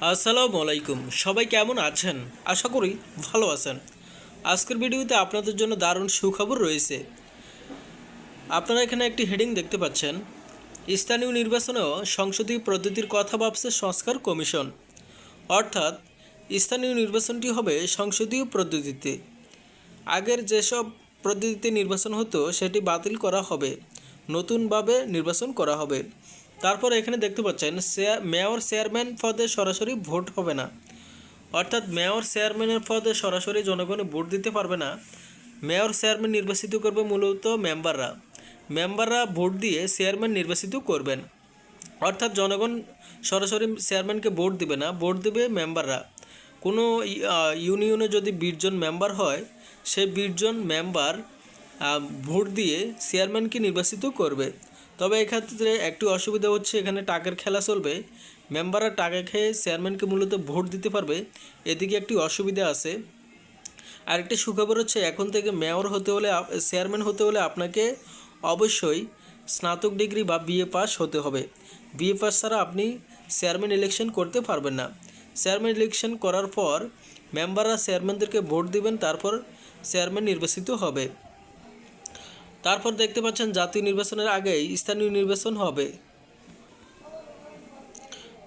আসসালামু আলাইকুম। সবাই কেমন আছেন? আশা করি ভালো আছেন। আজকের ভিডিওতে আপনাদের জন্য দারুণ সুখবর রয়েছে। আপনারা এখানে একটি হেডিং দেখতে পাচ্ছেন। স্থানীয় নির্বাচনেও সংসদীয় পদ্ধতির কথা ভাবছে সংস্কার কমিশন। অর্থাৎ, স্থানীয় নির্বাচনটি হবে সংসদীয় পদ্ধতিতে। আগের যেসব পদ্ধতিতে নির্বাচন হতো, সেটি বাতিল করা হবে। নতুনভাবে নির্বাচন করা হবে। তারপর এখানে দেখতে পাচ্ছেন মেয়র চেয়ারম্যান পদে সরাসরি ভোট হবে না। অর্থাৎ মেয়র চেয়ারম্যানের পদে সরাসরি জনগণে ভোট দিতে পারবে না। মেয়র চেয়ারম্যান নির্বাচিত করবে মূলত মেম্বাররা। মেম্বাররা ভোট দিয়ে চেয়ারম্যান নির্বাচিত করবেন। অর্থাৎ জনগণ সরাসরি চেয়ারম্যানকে ভোট দিবে না, ভোট দেবে মেম্বাররা। কোনো ইউনিয়নে যদি বিশজন মেম্বার হয়, সেই বিশজন মেম্বার ভোট দিয়ে চেয়ারম্যানকে নির্বাচিত করবে। তবে এক্ষেত্রে একটু অসুবিধা হচ্ছে, এখানে টাকার খেলা চলবে। মেম্বাররা টাকা খেয়ে চেয়ারম্যানকে মূলত ভোট দিতে পারবে। এদিকে একটি অসুবিধা আছে। আরেকটি সুখবর হচ্ছে, এখন থেকে মেয়র হতে হলে চেয়ারম্যান হতে হলে আপনাকে অবশ্যই স্নাতক ডিগ্রি বা বিএ পাস হতে হবে। বিএ পাস ছাড়া আপনি চেয়ারম্যান ইলেকশন করতে পারবেন না। চেয়ারম্যান ইলেকশন করার পর মেম্বাররা চেয়ারম্যানদেরকে ভোট দিবেন, তারপর চেয়ারম্যান নির্বাচিত হবে। তারপর দেখতে পাচ্ছেন জাতীয় নির্বাচনের আগেই স্থানীয় নির্বাচন হবে।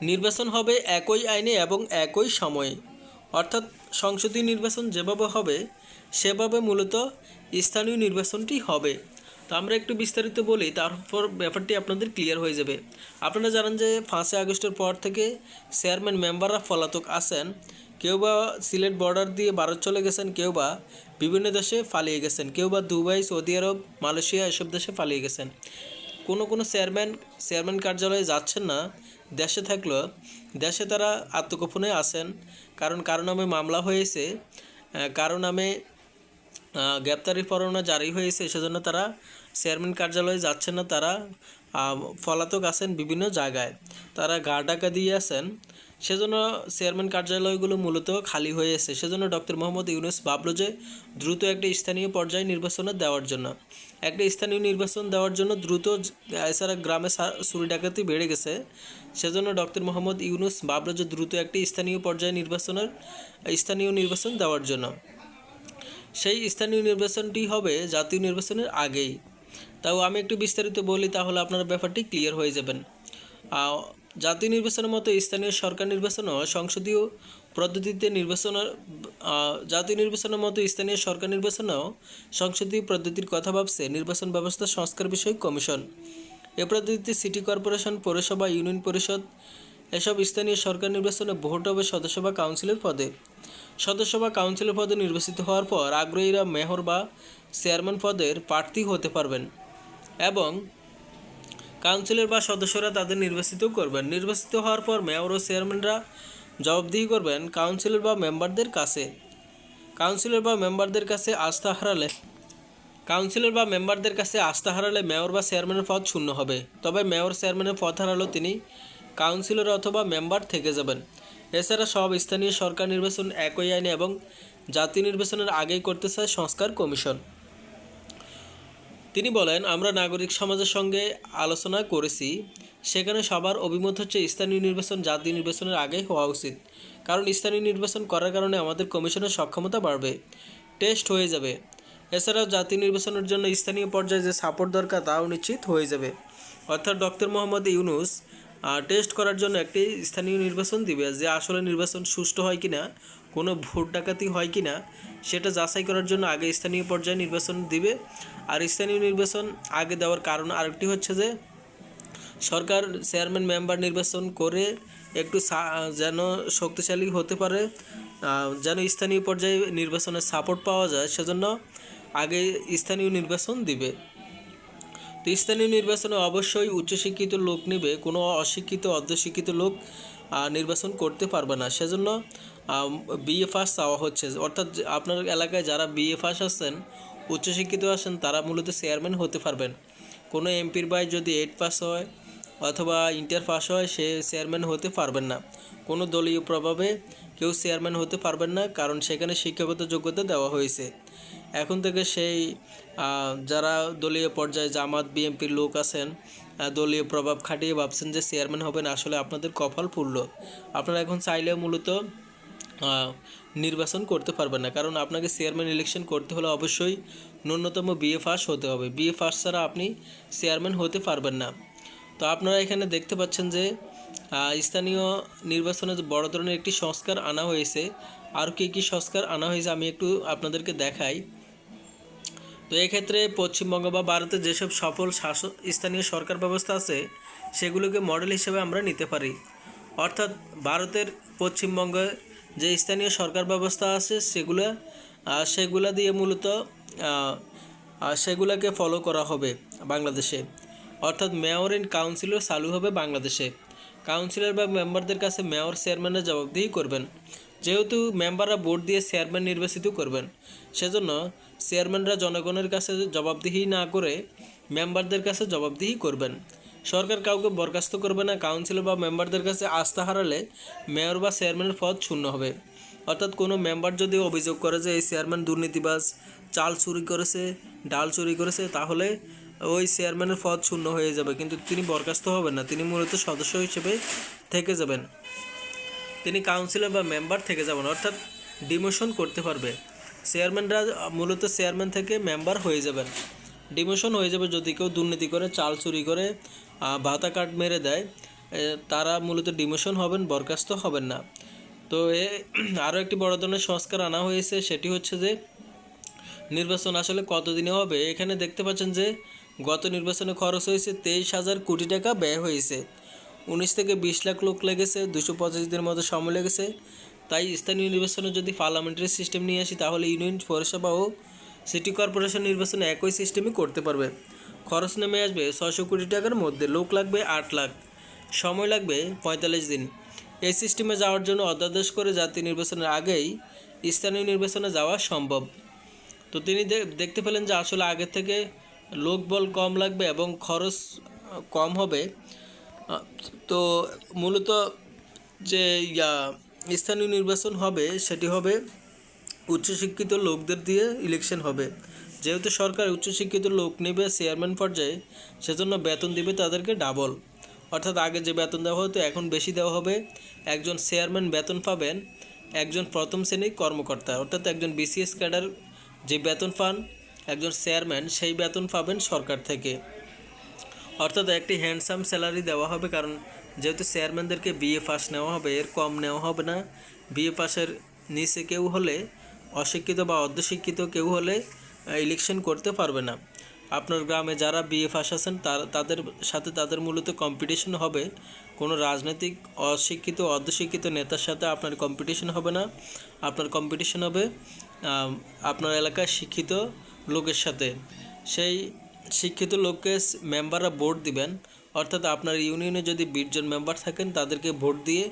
নির্বাচন হবে একই আইনে এবং একই সময়ে। অর্থাৎ সংসদীয় নির্বাচন যেভাবে হবে, সেভাবে মূলত স্থানীয় নির্বাচনটি হবে। তো আমরা একটু বিস্তারিত বলি, তারপর ব্যাপারটি আপনাদের ক্লিয়ার হয়ে যাবে। আপনারা জানেন যে পাঁচই আগস্টের পর থেকে চেয়ারম্যান মেম্বাররা পলাতক আছেন। কেউ বা সিলেট বর্ডার দিয়ে ভারত চলে গেছেন, কেউ বা বিভিন্ন দেশে পালিয়ে গেছেন। কেউ বা দুবাই, সৌদি আরব, মালয়েশিয়া এসব দেশে পালিয়ে গেছেন। কোনো কোনো চেয়ারম্যান চেয়ারম্যান কার্যালয়ে যাচ্ছেন না। দেশে থাকলেও দেশে তারা আত্মগোপনে আছেন। কারণ কারও নামে মামলা হয়েছে কারও নামে গ্রেপ্তারি পরোয়ানা জারি হয়েছে, সেজন্য তারা চেয়ারম্যান কার্যালয়ে যাচ্ছেন না। তারা পলাতক আছেন বিভিন্ন জায়গায়। তারা গা ডাকা দিয়ে আছেন। সেজন্য চেয়ারম্যান কার্যালয়গুলো মূলত খালি হয়ে এসেছে সেজন্য ডক্টর মোহাম্মদ ইউনুস ভাবলো যে দ্রুত একটা স্থানীয় পর্যায়ে নির্বাচনে দেওয়ার জন্য। একটা স্থানীয় নির্বাচন দেওয়ার জন্য দ্রুত এছাড়া গ্রামে চুরি ডাকাতি বেড়ে গেছে। সেজন্য ডক্টর মোহাম্মদ ইউনুস ভাবলো যে দ্রুত একটি স্থানীয় পর্যায়ে নির্বাচনের, স্থানীয় নির্বাচন দেওয়ার জন্য। সেই স্থানীয় নির্বাচনটি হবে জাতীয় নির্বাচনের আগেই। তাও আমি একটু বিস্তারিত বলি, তাহলে আপনার ব্যাপারটি ক্লিয়ার হয়ে যাবেন। জাতীয় নির্বাচনের মতো স্থানীয় সরকার নির্বাচনও সংসদীয় পদ্ধতিতে নির্বাচনের আহ, জাতীয় নির্বাচনের মতো স্থানীয় সরকার নির্বাচনেও সংসদীয় পদ্ধতির কথা ভাবছে নির্বাচন ব্যবস্থা সংস্কার বিষয়ক কমিশন। এ পদ্ধতিতে সিটি কর্পোরেশন পৌরসভা ইউনিয়ন পরিষদ এসব স্থানীয় সরকার নির্বাচনে ভোট হবে সদস্য বা কাউন্সিলের পদে। সদস্য বা কাউন্সিলর পদে নির্বাচিত হওয়ার পর আগ্রহীরা মেয়র বা চেয়ারম্যান পদের প্রার্থী হতে পারবেন এবং কাউন্সিলর বা সদস্যরা তাদের নির্বাচিত করবেন। নির্বাচিত হওয়ার পর মেয়র ও চেয়ারম্যানরা জবাবদিহি করবেন কাউন্সিলর বা মেম্বারদের কাছে। কাউন্সিলর বা মেম্বারদের কাছে আস্থা হারালে কাউন্সিলর বা মেম্বারদের কাছে আস্থা হারালে মেয়র বা চেয়ারম্যানের পদ শূন্য হবে। তবে মেয়র, চেয়ারম্যানের পদ হারালেও তিনি কাউন্সিলর অথবা মেম্বার থেকে যাবেন। এছাড়া সব স্থানীয় সরকার নির্বাচন একই আইনে এবং জাতীয় নির্বাচনের আগেই করতে চায় সংস্কার কমিশন। তিনি বলেন, আমরা নাগরিক সমাজের সঙ্গে আলোচনা করেছি। সেখানে সবার অভিমত হচ্ছে স্থানীয় নির্বাচন, জাতীয় নির্বাচনের আগে হওয়া উচিত। কারণ স্থানীয় নির্বাচন করার কারণে আমাদের কমিশনের সক্ষমতা বাড়বে, টেস্ট হয়ে যাবে। এছাড়াও জাতীয় নির্বাচনের জন্য স্থানীয় পর্যায়ে যে সাপোর্ট দরকার, তাও নিশ্চিত হয়ে যাবে। অর্থাৎ ডক্টর মোহাম্মদ ইউনুস টেস্ট করার জন্য একটি স্থানীয় নির্বাচন দিবে যে আসলে নির্বাচন সুষ্ঠু হয় কিনা। কোনো ভোট ডাকাতি হয় কিনা সেটা যাচাই করার জন্য আগে স্থানীয় পর্যায়ে নির্বাচন দিবে। আর স্থানীয় নির্বাচন আগে দেওয়ার কারণ আরেকটি হচ্ছে যে, সরকার চেয়ারম্যান, মেম্বার নির্বাচন করে একটু যেন শক্তিশালী হতে পারে যেন স্থানীয় পর্যায়ে নির্বাচনের সাপোর্ট পাওয়া যায়, সেজন্য আগে স্থানীয় নির্বাচন দিবে। স্থানীয় নির্বাচনে অবশ্যই উচ্চশিক্ষিত লোক নেবে, কোনো অশিক্ষিত অর্ধশিক্ষিত লোক নির্বাচন করতে পারবে না। সেজন্য বিএ পাস চাওয়া হচ্ছে। অর্থাৎ আপনার এলাকায় যারা বিএ পাস আসছেন উচ্চশিক্ষিত আসেন তারা মূলত চেয়ারম্যান হতে পারবেন। কোনো এমপির বাই যদি এইট পাস হয় অথবা ইন্টার পাস হয়, সে চেয়ারম্যান হতে পারবেন না। কোনো দলীয় প্রভাবে কেউ চেয়ারম্যান হতে পারবেন না, কারণ সেখানে শিক্ষাগত যোগ্যতা দেওয়া হয়েছে। এখন থেকে সেই যারা দলীয় পর্যায়ে জামাত, বিএনপির লোক আছেন দলীয় প্রভাব খাটিয়ে ভাবছেন যে চেয়ারম্যান হবেন, আসলে আপনাদের কপাল পুরল আপনারা এখন চাইলেও মূলত নির্বাচন করতে পারবেন না, কারণ আপনাকে চেয়ারম্যান ইলেকশন করতে হলে অবশ্যই ন্যূনতম বিএ পাস হতে হবে। বিএ পাস ছাড়া আপনি চেয়ারম্যান হতে পারবেন না। তো আপনারা এখানে দেখতে পাচ্ছেন যে স্থানীয় নির্বাচনে বড় ধরনের একটি সংস্কার আনা হয়েছে। আর কী কী সংস্কার আনা হয়েছে আমি একটু আপনাদেরকে দেখাই। তো এক্ষেত্রে পশ্চিমবঙ্গ বা ভারতে যেসব সফল শাসক স্থানীয় সরকার ব্যবস্থা আছে, সেগুলোকে মডেল হিসেবে আমরা নিতে পারি। অর্থাৎ ভারতের পশ্চিমবঙ্গে যে স্থানীয় সরকার ব্যবস্থা আছে, সেগুলো সেগুলা দিয়ে মূলত সেগুলোকে ফলো করা হবে বাংলাদেশে। অর্থাৎ মেয়র ইন কাউন্সিলর চালু হবে বাংলাদেশে। কাউন্সিলর বা মেম্বারদের কাছে মেয়র চেয়ারম্যানের জবাবদিহি করবেন। যেহেতু মেম্বাররা ভোট দিয়ে চেয়ারম্যান নির্বাচিত করবেন, সেজন্য চেয়ারম্যানরা জনগণের কাছে জবাবদিহি না করে মেম্বারদের কাছে জবাবদিহি করবেন। সরকার কাউকে বরখাস্ত করবে না, কাউন্সিলর বা মেম্বারদের কাছে আস্থা হারালে মেয়র বা চেয়ারম্যানের পদ শূন্য হবে। অর্থাৎ কোনো মেম্বার যদি অভিযোগ করে যে এই চেয়ারম্যান দুর্নীতিবাজ, চাল চুরি করেছে, ডাল চুরি করেছে, তাহলে ওই চেয়ারম্যানের পদ শূন্য হয়ে যাবে। কিন্তু তিনি বরখাস্ত হবেন না। তিনি মূলত সদস্য হিসেবে থেকে যাবেন। তিনি কাউন্সিলর বা মেম্বার থেকে যাবেন, অর্থাৎ ডিমোশন করতে পারবে। চেয়ারম্যানরা মূলত চেয়ারম্যান থেকে মেম্বার হয়ে যাবেন। ডিমোশন হয়ে যাবে যদি কেউ দুর্নীতি করে, চাল চুরি করে ভাতা কার্ড মেরে দেয় তারা মূলত ডিমোশন হবেন, বরখাস্ত হবেন না। তো এ, আরও একটি বড় ধরনের সংস্কার আনা হয়েছে, সেটি হচ্ছে যে নির্বাচন আসলে কতদিনে হবে? এখানে দেখতে পাচ্ছেন যে, গত নির্বাচনে খরচ হয়েছে তেইশ হাজার কোটি টাকা ব্যয় হয়েছে। উনিশ থেকে বিশ লাখ লোক লেগেছে, দুশো পঁচিশ দিনের মতো সময় লেগেছে। তাই স্থানীয় নির্বাচনে যদি পার্লামেন্টারি সিস্টেম নিয়ে আসি, তাহলে ইউনিয়ন, পৌরসভা ও সিটি কর্পোরেশন নির্বাচনে একই সিস্টেমই করতে পারবে। খরচ নেমে আসবে ছশো কোটি টাকার মধ্যে, লোক লাগবে আট লাখ। সময় লাগবে পঁয়তাল্লিশ দিন। এই সিস্টেমে যাওয়ার জন্য অধ্যাদেশ করে জাতীয় নির্বাচনের আগেই স্থানীয় নির্বাচনে যাওয়া সম্ভব। তো তিনি দেখতে পেলেন যে আসলে আগের থেকে লোকবল কম লাগবে এবং খরচ কম হবে। তো মূলত যে, ইয়া, স্থানীয় নির্বাচন হবে, সেটি হবে উচ্চশিক্ষিত লোকদের দিয়ে ইলেকশন হবে। যেহেতু সরকার উচ্চশিক্ষিত লোক নেবে চেয়ারম্যান পর্যায়ে, সেজন্য বেতন দিবে তাদেরকে ডাবল অর্থাৎ আগে যে বেতন দেওয়া হতো, এখন বেশি দেওয়া হবে। একজন চেয়ারম্যান বেতন পাবেন, একজন প্রথম শ্রেণির কর্মকর্তা, অর্থাৎ একজন বিসিএস ক্যাডার যে বেতন পান একজন চেয়ারম্যান, সেই বেতন পাবেন সরকার থেকে। অর্থাৎ একটি হ্যান্ডসাম স্যালারি দেওয়া হবে কারণ যেহেতু চেয়ারম্যানদেরকে বিএ পাস নেওয়া হবে, এর কম নেওয়া হবে না। বিএ পাসের নিচে কেউ হলে, অশিক্ষিত বা অর্ধশিক্ষিত কেউ হলে ইলেকশন করতে পারবে না। আপনার গ্রামে যারা বিএ পাস আছেন, তার তাদের সাথে তাদের মূলত কম্পিটিশন হবে। কোনো রাজনৈতিক অশিক্ষিত অর্ধশিক্ষিত নেতার সাথে আপনার কম্পিটিশন হবে না। আপনার কম্পিটিশন হবে। আপনার এলাকার শিক্ষিত লোকের সাথে। সেই শিক্ষিত লোককে মেম্বাররা ভোট দিবেন। অর্থাৎ আপনার ইউনিয়নে যদি বিশজন মেম্বার থাকেন, তাদেরকে ভোট দিয়ে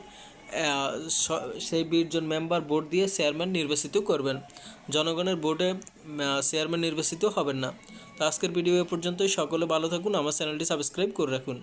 সেই বিশজন মেম্বার ভোট দিয়ে চেয়ারম্যান নির্বাচিত করবেন। জনগণের ভোটে চেয়ারম্যান নির্বাচিত হবেন না। তো আজকের ভিডিও এ পর্যন্তই। সকলে ভালো থাকুন। আমার চ্যানেলটি সাবস্ক্রাইব করে রাখুন।